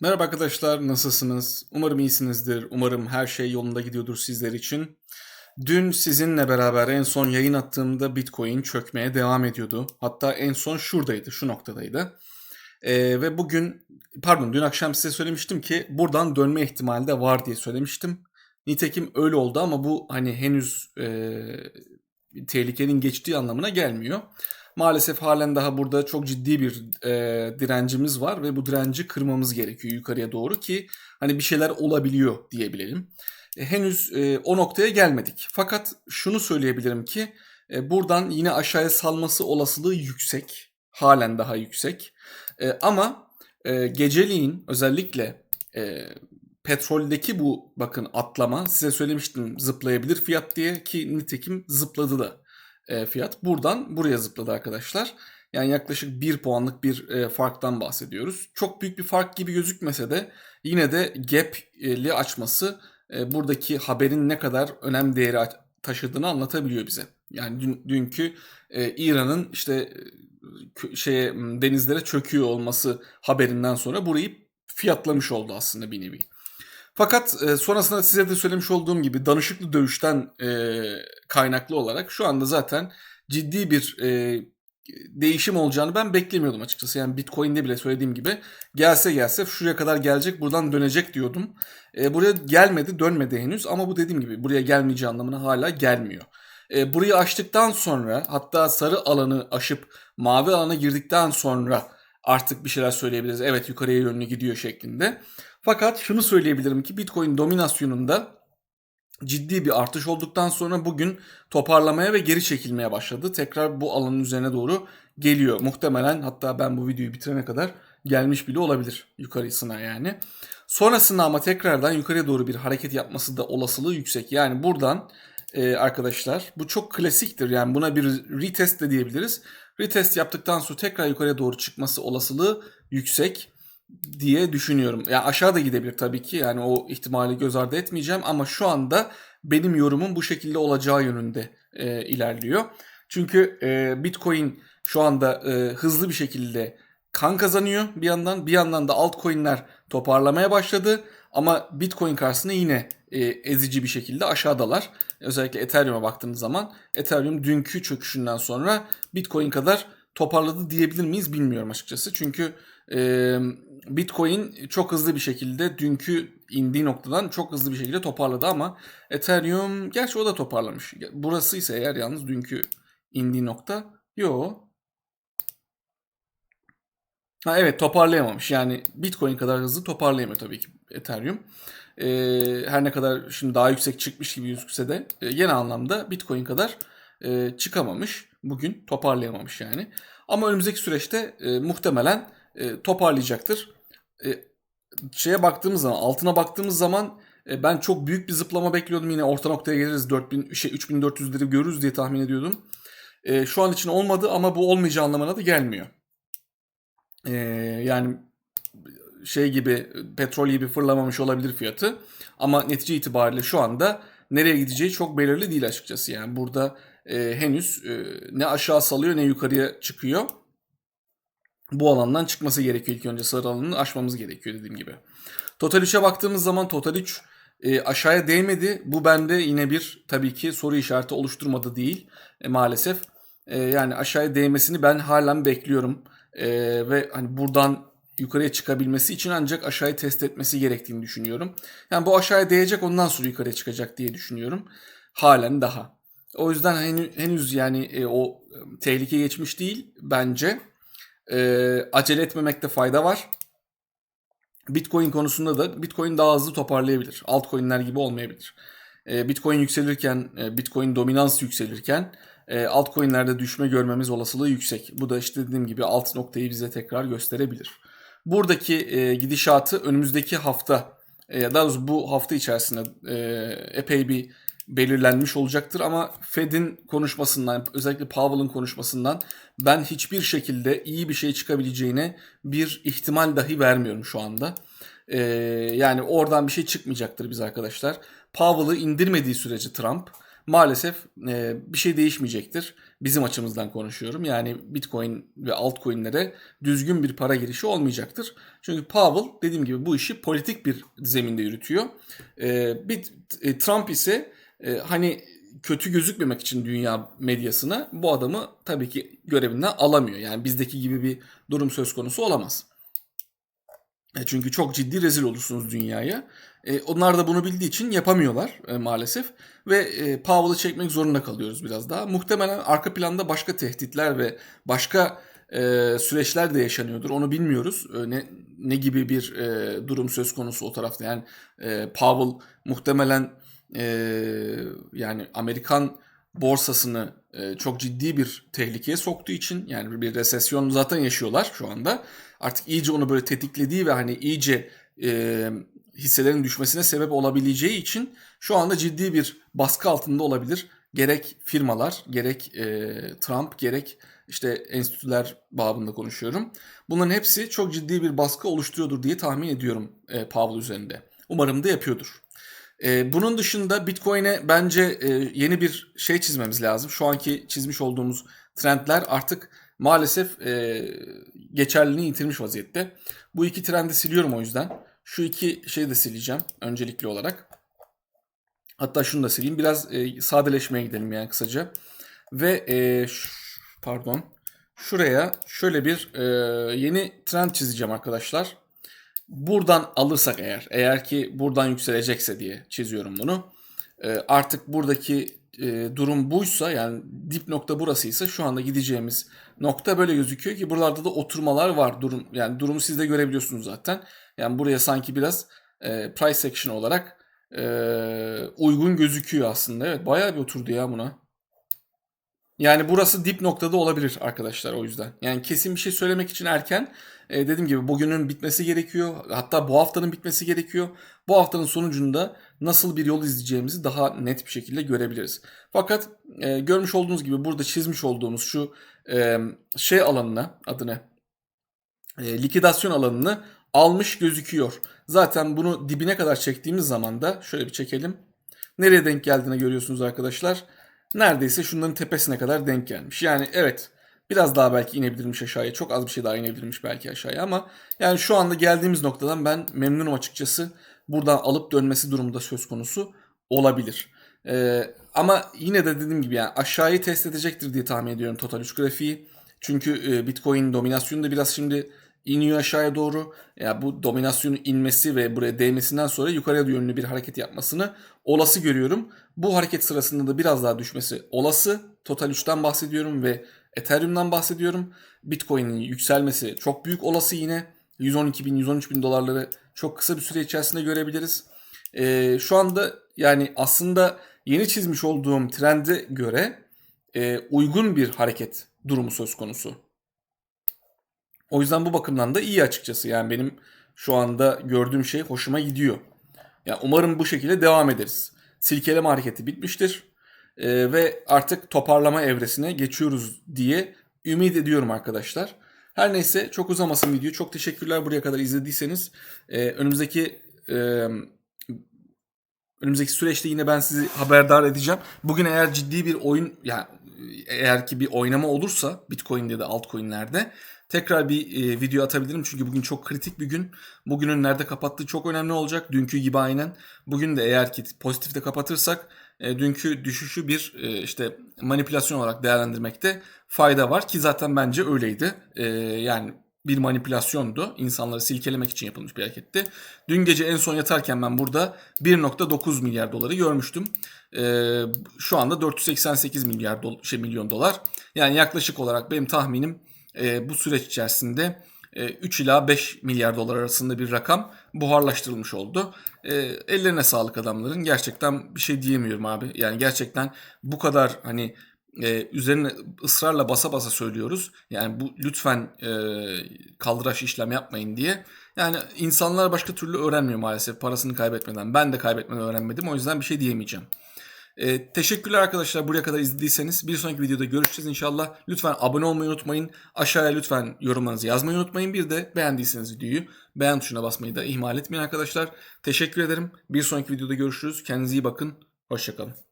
Merhaba arkadaşlar, nasılsınız? Umarım iyisinizdir. Umarım her şey yolunda gidiyordur sizler için. Dün sizinle beraber en son yayın attığımda Bitcoin çökmeye devam ediyordu. Hatta en son şuradaydı, şu noktadaydı. Ee, ve bugün, pardon dün akşam size söylemiştim ki buradan dönme ihtimali de var diye söylemiştim. Nitekim öyle oldu ama bu hani henüz e, tehlikenin geçtiği anlamına gelmiyor. Maalesef halen daha burada çok ciddi bir e, direncimiz var ve bu direnci kırmamız gerekiyor yukarıya doğru ki hani bir şeyler olabiliyor diyebilelim. E, henüz e, o noktaya gelmedik. Fakat şunu söyleyebilirim ki e, buradan yine aşağıya salması olasılığı yüksek. Halen daha yüksek. E, ama e, geceliğin özellikle e, petroldeki bu bakın atlama size söylemiştim zıplayabilir fiyat diye ki nitekim zıpladı da e, fiyat. Buradan buraya zıpladı arkadaşlar. Yani yaklaşık 1 puanlık bir e, farktan bahsediyoruz. Çok büyük bir fark gibi gözükmese de yine de gap'li açması e, buradaki haberin ne kadar önem değeri taşıdığını anlatabiliyor bize. Yani dün, dünkü e, İran'ın işte e, şeye denizlere çöküyor olması haberinden sonra burayı fiyatlamış oldu aslında bir nevi. Fakat e, sonrasında size de söylemiş olduğum gibi danışıklı dövüşten e, kaynaklı olarak şu anda zaten ciddi bir e, değişim olacağını ben beklemiyordum açıkçası. Yani Bitcoin'de bile söylediğim gibi gelse gelse şuraya kadar gelecek buradan dönecek diyordum. E, buraya gelmedi dönmedi henüz ama bu dediğim gibi buraya gelmeyeceği anlamına hala gelmiyor. E, burayı aştıktan sonra hatta sarı alanı aşıp mavi alana girdikten sonra artık bir şeyler söyleyebiliriz. Evet yukarıya yönlü gidiyor şeklinde. Fakat şunu söyleyebilirim ki Bitcoin dominasyonunda ciddi bir artış olduktan sonra bugün toparlamaya ve geri çekilmeye başladı. Tekrar bu alanın üzerine doğru geliyor. Muhtemelen hatta ben bu videoyu bitirene kadar gelmiş bile olabilir yukarısına yani. Sonrasında ama tekrardan yukarıya doğru bir hareket yapması da olasılığı yüksek. Yani buradan e, arkadaşlar bu çok klasiktir. Yani buna bir retest de diyebiliriz. Retest yaptıktan sonra tekrar yukarıya doğru çıkması olasılığı yüksek diye düşünüyorum. Ya yani aşağı da gidebilir tabii ki. Yani o ihtimali göz ardı etmeyeceğim ama şu anda benim yorumum bu şekilde olacağı yönünde e, ilerliyor. Çünkü e, Bitcoin şu anda e, hızlı bir şekilde kan kazanıyor bir yandan. Bir yandan da altcoin'ler toparlamaya başladı. Ama Bitcoin karşısında yine e, ezici bir şekilde aşağıdalar. Özellikle Ethereum'a baktığınız zaman Ethereum dünkü çöküşünden sonra Bitcoin kadar toparladı diyebilir miyiz bilmiyorum açıkçası. Çünkü Bitcoin çok hızlı bir şekilde dünkü indiği noktadan çok hızlı bir şekilde toparladı ama Ethereum gerçi o da toparlamış. Burası ise eğer yalnız dünkü indiği nokta yo. Ha evet toparlayamamış. Yani Bitcoin kadar hızlı toparlayamıyor tabii ki Ethereum. Ee, her ne kadar şimdi daha yüksek çıkmış gibi gözükse de e, yeni anlamda Bitcoin kadar e, çıkamamış. Bugün toparlayamamış yani. Ama önümüzdeki süreçte e, muhtemelen e, toparlayacaktır. E, şeye baktığımız zaman, altına baktığımız zaman e, ben çok büyük bir zıplama bekliyordum. Yine orta noktaya geliriz 4000 şey 3400'leri görürüz diye tahmin ediyordum. E, şu an için olmadı ama bu olmayacağı anlamına da gelmiyor. E, yani şey gibi petrol gibi fırlamamış olabilir fiyatı. Ama netice itibariyle şu anda nereye gideceği çok belirli değil açıkçası. Yani burada e, henüz e, ne aşağı salıyor ne yukarıya çıkıyor bu alandan çıkması gerekiyor ilk önce sarı alanını aşmamız gerekiyor dediğim gibi. Total 3'e baktığımız zaman Total 3 e, aşağıya değmedi. Bu bende yine bir tabii ki soru işareti oluşturmadı değil e, maalesef. E, yani aşağıya değmesini ben halen bekliyorum. E, ve hani buradan yukarıya çıkabilmesi için ancak aşağıyı test etmesi gerektiğini düşünüyorum. Yani bu aşağıya değecek ondan sonra yukarıya çıkacak diye düşünüyorum. Halen daha. O yüzden henüz, yani e, o e, tehlike geçmiş değil bence e, acele etmemekte fayda var. Bitcoin konusunda da Bitcoin daha hızlı toparlayabilir. Altcoin'ler gibi olmayabilir. E, Bitcoin yükselirken, e, Bitcoin dominans yükselirken e, altcoin'lerde düşme görmemiz olasılığı yüksek. Bu da işte dediğim gibi alt noktayı bize tekrar gösterebilir. Buradaki e, gidişatı önümüzdeki hafta, e, daha doğrusu bu hafta içerisinde e, epey bir belirlenmiş olacaktır ama Fed'in konuşmasından özellikle Powell'ın konuşmasından ben hiçbir şekilde iyi bir şey çıkabileceğine bir ihtimal dahi vermiyorum şu anda. Ee, yani oradan bir şey çıkmayacaktır biz arkadaşlar. Powell'ı indirmediği sürece Trump maalesef e, bir şey değişmeyecektir. Bizim açımızdan konuşuyorum. Yani Bitcoin ve altcoin'lere düzgün bir para girişi olmayacaktır. Çünkü Powell dediğim gibi bu işi politik bir zeminde yürütüyor. E, bir, e, Trump ise e, hani kötü gözükmemek için dünya medyasına bu adamı tabii ki görevinden alamıyor. Yani bizdeki gibi bir durum söz konusu olamaz. E, çünkü çok ciddi rezil olursunuz dünyaya. E, onlar da bunu bildiği için yapamıyorlar e, maalesef. Ve e, Powell'ı çekmek zorunda kalıyoruz biraz daha. Muhtemelen arka planda başka tehditler ve başka e, süreçler de yaşanıyordur. Onu bilmiyoruz. E, ne, ne gibi bir e, durum söz konusu o tarafta. Yani e, Powell muhtemelen e, yani Amerikan borsasını e, çok ciddi bir tehlikeye soktuğu için yani bir resesyon zaten yaşıyorlar şu anda. Artık iyice onu böyle tetiklediği ve hani iyice e, hisselerin düşmesine sebep olabileceği için şu anda ciddi bir baskı altında olabilir. Gerek firmalar, gerek e, Trump, gerek işte enstitüler babında konuşuyorum. Bunların hepsi çok ciddi bir baskı oluşturuyordur diye tahmin ediyorum e, Powell üzerinde. Umarım da yapıyordur. E, bunun dışında Bitcoin'e bence e, yeni bir şey çizmemiz lazım. Şu anki çizmiş olduğumuz trendler artık maalesef e, geçerliliğini yitirmiş vaziyette. Bu iki trendi siliyorum o yüzden. Şu iki şeyi de sileceğim öncelikli olarak. Hatta şunu da sileyim. Biraz e, sadeleşmeye gidelim yani kısaca. Ve e, pardon. Şuraya şöyle bir e, yeni trend çizeceğim arkadaşlar. Buradan alırsak eğer, eğer ki buradan yükselecekse diye çiziyorum bunu. E, artık buradaki e, durum buysa yani dip nokta burasıysa şu anda gideceğimiz nokta böyle gözüküyor ki buralarda da oturmalar var. Durum yani durumu siz de görebiliyorsunuz zaten. Yani buraya sanki biraz e, price action olarak e, uygun gözüküyor aslında. Evet bayağı bir oturdu ya buna. Yani burası dip noktada olabilir arkadaşlar o yüzden. Yani kesin bir şey söylemek için erken. E, dediğim gibi bugünün bitmesi gerekiyor. Hatta bu haftanın bitmesi gerekiyor. Bu haftanın sonucunda nasıl bir yol izleyeceğimizi daha net bir şekilde görebiliriz. Fakat e, görmüş olduğunuz gibi burada çizmiş olduğumuz şu e, şey alanına adı ne? E, likidasyon alanını almış gözüküyor. Zaten bunu dibine kadar çektiğimiz zaman da şöyle bir çekelim. Nereye denk geldiğini görüyorsunuz arkadaşlar. Neredeyse şunların tepesine kadar denk gelmiş. Yani evet biraz daha belki inebilirmiş aşağıya. Çok az bir şey daha inebilirmiş belki aşağıya ama yani şu anda geldiğimiz noktadan ben memnunum açıkçası. Buradan alıp dönmesi durumunda söz konusu olabilir. Ee, ama yine de dediğim gibi yani aşağıyı test edecektir diye tahmin ediyorum Total 3 grafiği. Çünkü e, Bitcoin dominasyonu da biraz şimdi iniyor aşağıya doğru. Ya yani bu dominasyonun inmesi ve buraya değmesinden sonra yukarıya yönlü bir hareket yapmasını olası görüyorum. Bu hareket sırasında da biraz daha düşmesi olası. Total 3'ten bahsediyorum ve Ethereum'dan bahsediyorum. Bitcoin'in yükselmesi çok büyük olası yine. 112 bin, 113 bin dolarları çok kısa bir süre içerisinde görebiliriz. Ee, şu anda yani aslında yeni çizmiş olduğum trende göre e, uygun bir hareket durumu söz konusu. O yüzden bu bakımdan da iyi açıkçası. Yani benim şu anda gördüğüm şey hoşuma gidiyor. Yani umarım bu şekilde devam ederiz. Silkeleme hareketi bitmiştir. Ee, ve artık toparlama evresine geçiyoruz diye ümit ediyorum arkadaşlar. Her neyse çok uzamasın video. Çok teşekkürler buraya kadar izlediyseniz. Ee, önümüzdeki e, önümüzdeki süreçte yine ben sizi haberdar edeceğim. Bugün eğer ciddi bir oyun yani eğer ki bir oynama olursa Bitcoin'de da altcoin'lerde tekrar bir e, video atabilirim çünkü bugün çok kritik bir gün. Bugünün nerede kapattığı çok önemli olacak. Dünkü gibi aynen. Bugün de eğer ki pozitifte kapatırsak e, dünkü düşüşü bir e, işte manipülasyon olarak değerlendirmekte fayda var ki zaten bence öyleydi. E, yani bir manipülasyondu. İnsanları silkelemek için yapılmış bir hareketti. Dün gece en son yatarken ben burada 1.9 milyar doları görmüştüm. Ee, şu anda 488 milyar do- şey milyon dolar. Yani yaklaşık olarak benim tahminim e, bu süreç içerisinde e, 3 ila 5 milyar dolar arasında bir rakam buharlaştırılmış oldu. E, ellerine sağlık adamların. Gerçekten bir şey diyemiyorum abi. Yani gerçekten bu kadar hani e, üzerine ısrarla basa basa söylüyoruz. Yani bu lütfen e, kaldıraç işlem yapmayın diye. Yani insanlar başka türlü öğrenmiyor maalesef parasını kaybetmeden. Ben de kaybetmeden öğrenmedim. O yüzden bir şey diyemeyeceğim. E, teşekkürler arkadaşlar buraya kadar izlediyseniz. Bir sonraki videoda görüşeceğiz inşallah. Lütfen abone olmayı unutmayın. Aşağıya lütfen yorumlarınızı yazmayı unutmayın. Bir de beğendiyseniz videoyu beğen tuşuna basmayı da ihmal etmeyin arkadaşlar. Teşekkür ederim. Bir sonraki videoda görüşürüz. Kendinize iyi bakın. Hoşçakalın.